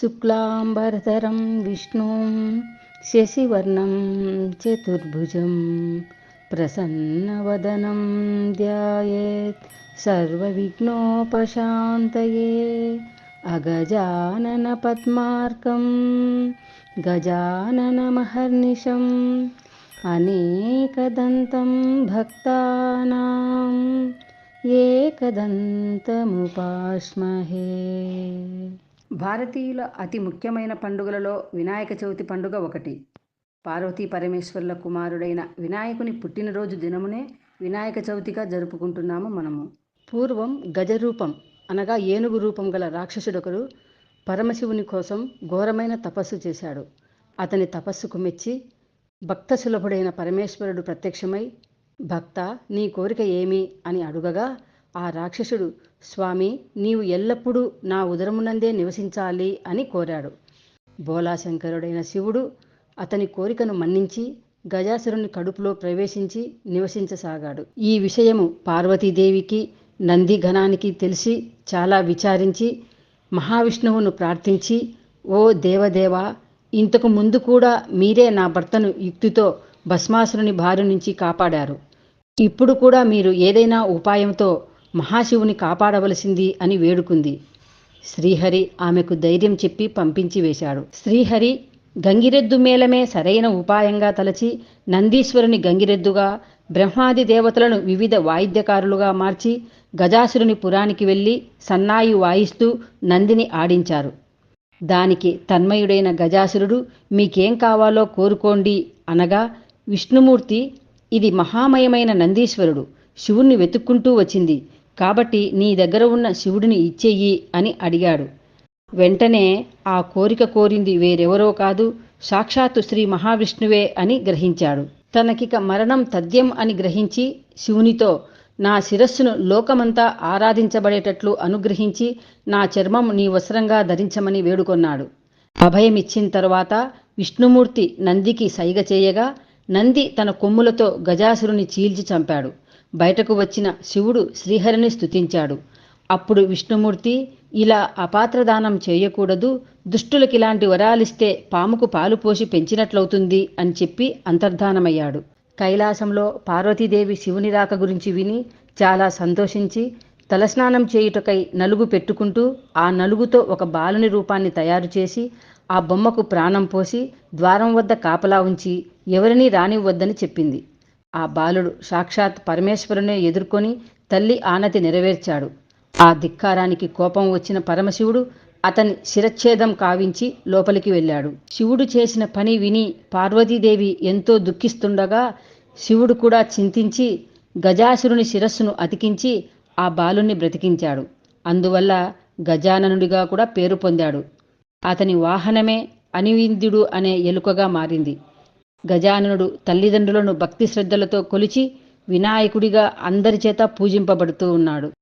शुक्लाम्बरधरं विष्णुं शशिवर्णं चतुर्भुजं प्रसन्नवदनं ध्यायेत्। सर्वविघ्नोपशान्तये अगजाननपद्मार्कं गजाननमहर्निशम् अनेकदन्तं भक्तानाम् एकदन्तमुपास्महे। భారతీయుల అతి ముఖ్యమైన పండుగలలో వినాయక చవితి పండుగ ఒకటి. పార్వతీ పరమేశ్వరుల కుమారుడైన వినాయకుని పుట్టినరోజు దినమునే వినాయక చవితిగా జరుపుకుంటున్నాము మనము. పూర్వం గజరూపం అనగా ఏనుగు రూపం గల రాక్షసుడొకరు పరమశివుని కోసం ఘోరమైన తపస్సు చేశాడు. అతని తపస్సుకు మెచ్చి భక్త సులభుడైన పరమేశ్వరుడు ప్రత్యక్షమై భక్త నీ కోరిక ఏమి అని అడుగగా ఆ రాక్షసుడు స్వామి నీవు ఎల్లప్పుడూ నా ఉదరమునందే నివసించాలి అని కోరాడు. బోలాశంకరుడైన శివుడు అతని కోరికను మన్నించి గజాసురుని కడుపులో ప్రవేశించి నివసించసాగాడు. ఈ విషయము పార్వతీదేవికి నంది ఘనానికి తెలిసి చాలా విచారించి మహావిష్ణువును ప్రార్థించి ఓ దేవదేవ ఇంతకు ముందు కూడా మీరే నా భర్తను యుక్తితో భస్మాసురుని భార్య నుంచి కాపాడారు. ఇప్పుడు కూడా మీరు ఏదైనా ఉపాయంతో మహాశివుని కాపాడవలసింది అని వేడుకుంది. శ్రీహరి ఆమెకు ధైర్యం చెప్పి పంపించి వేశాడు. శ్రీహరి గంగిరెద్దు మేళమే సరైన ఉపాయంగా తలచి నందీశ్వరుని గంగిరెద్దుగా బ్రహ్మాది దేవతలను వివిధ వాయిద్యకారులుగా మార్చి గజాసురుని పురానికి వెళ్ళి సన్నాయి వాయిస్తూ నందిని ఆడించారు. దానికి తన్మయుడైన గజాసురుడు మీకేం కావాలో కోరుకోండి అనగా విష్ణుమూర్తి ఇది మహామయమైన నందీశ్వరుడు. శివుణ్ణి వెతుక్కుంటూ వచ్చింది. కాబట్టి నీ దగ్గర ఉన్న శివుడిని ఇచ్చేయి అని అడిగాడు. వెంటనే ఆ కోరిక కోరింది వేరెవరో కాదు సాక్షాత్తు శ్రీ మహావిష్ణువే అని గ్రహించాడు. తనకిక మరణం తథ్యం అని గ్రహించి శివునితో నా శిరస్సును లోకమంతా ఆరాధించబడేటట్లు అనుగ్రహించి నా చర్మం నీ వస్త్రంగా ధరించమని వేడుకొన్నాడు. అభయమిచ్చిన తరువాత విష్ణుమూర్తి నందికి సైగ చేయగా నంది తన కొమ్ములతో గజాసురుని చీల్చి చంపాడు. బయటకు వచ్చిన శివుడు శ్రీహరిని స్థుతించాడు అప్పుడు విష్ణుమూర్తి ఇలా అపాత్రదానం చేయకూడదు. దుష్టులకిలాంటి వరాలిస్తే పాముకు పాలు పోసి పెంచినట్లవుతుంది అని చెప్పి అంతర్ధానమయ్యాడు. కైలాసంలో పార్వతీదేవి శివుని రాక గురించి విని చాలా సంతోషించి తలస్నానం చేయుటకై నలుగు పెట్టుకుంటూ ఆ నలుగుతో ఒక బాలుని రూపాన్ని తయారు చేసి ఆ బొమ్మకు ప్రాణం పోసి ద్వారం వద్ద కాపలా ఉంచి ఎవరినీ రానివ్వద్దని చెప్పింది. ఆ బాలుడు సాక్షాత్ పరమేశ్వరునే ఎదుర్కొని తల్లి ఆనతి నెరవేర్చాడు. ఆ ధిక్కారానికి కోపం వచ్చిన పరమశివుడు అతని శిరచ్ఛేదం కావించి లోపలికి వెళ్ళాడు. శివుడు చేసిన పని విని పార్వతీదేవి ఎంతో దుఃఖిస్తుండగా శివుడు కూడా చింతించి గజాసురుని శిరస్సును అతికించి ఆ బాలుని బ్రతికించాడు. అందువల్ల గజాననుడిగా కూడా పేరు పొందాడు. అతని వాహనమే అనివిందుడు అనే ఎలుకగా మారింది. గజాననుడు తల్లిదండ్రులను భక్తి శ్రద్ధలతో కొలిచి వినాయకుడిగా అందరి చేత పూజింపబడుతూ ఉన్నాడు.